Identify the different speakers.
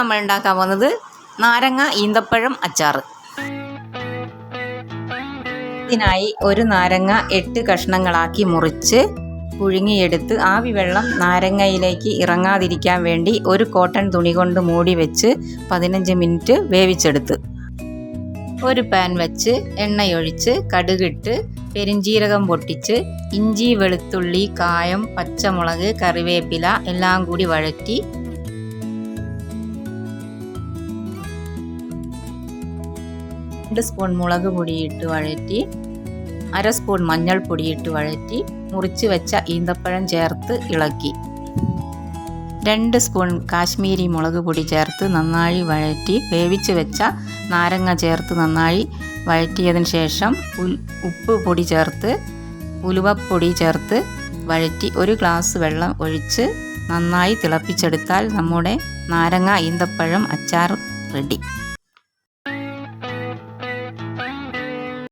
Speaker 1: നമ്മൾ ഉണ്ടാക്കാൻ പോകുന്നത് നാരങ്ങ ഈന്തപ്പഴം അച്ചാർ. ഇതിനായി ഒരു നാരങ്ങ എട്ട് കഷ്ണങ്ങളാക്കി മുറിച്ച് പുഴുങ്ങിയെടുത്ത് ആവി വെള്ളം നാരങ്ങയിലേക്ക് ഇറങ്ങാതിരിക്കാൻ വേണ്ടി ഒരു കോട്ടൺ തുണി കൊണ്ട് മൂടി വെച്ച് പതിനഞ്ച് മിനിറ്റ് വേവിച്ചെടുത്ത്. ഒരു പാൻ വെച്ച് എണ്ണയൊഴിച്ച് കടുകിട്ട് പെരിഞ്ചീരകം പൊട്ടിച്ച് ഇഞ്ചി വെളുത്തുള്ളി കായം പച്ചമുളക് കറിവേപ്പില എല്ലാം കൂടി വഴറ്റി രണ്ട് സ്പൂൺ മുളക് പൊടിയിട്ട് വഴറ്റി അര സ്പൂൺ മഞ്ഞൾപ്പൊടി ഇട്ട് വഴറ്റി മുറിച്ച് വെച്ച ഈന്തപ്പഴം ചേർത്ത് ഇളക്കി. രണ്ട് സ്പൂൺ കാശ്മീരി മുളക് പൊടി ചേർത്ത് നന്നായി വഴറ്റി വേവിച്ച് വെച്ച നാരങ്ങ ചേർത്ത് നന്നായി വഴറ്റിയതിന് ശേഷം ഉപ്പ് പൊടി ചേർത്ത് ഉലുവപ്പൊടി ചേർത്ത് വഴറ്റി ഒരു ഗ്ലാസ് വെള്ളം ഒഴിച്ച് നന്നായി തിളപ്പിച്ചെടുത്താൽ നമ്മുടെ നാരങ്ങ ഈന്തപ്പഴം അച്ചാർ റെഡി.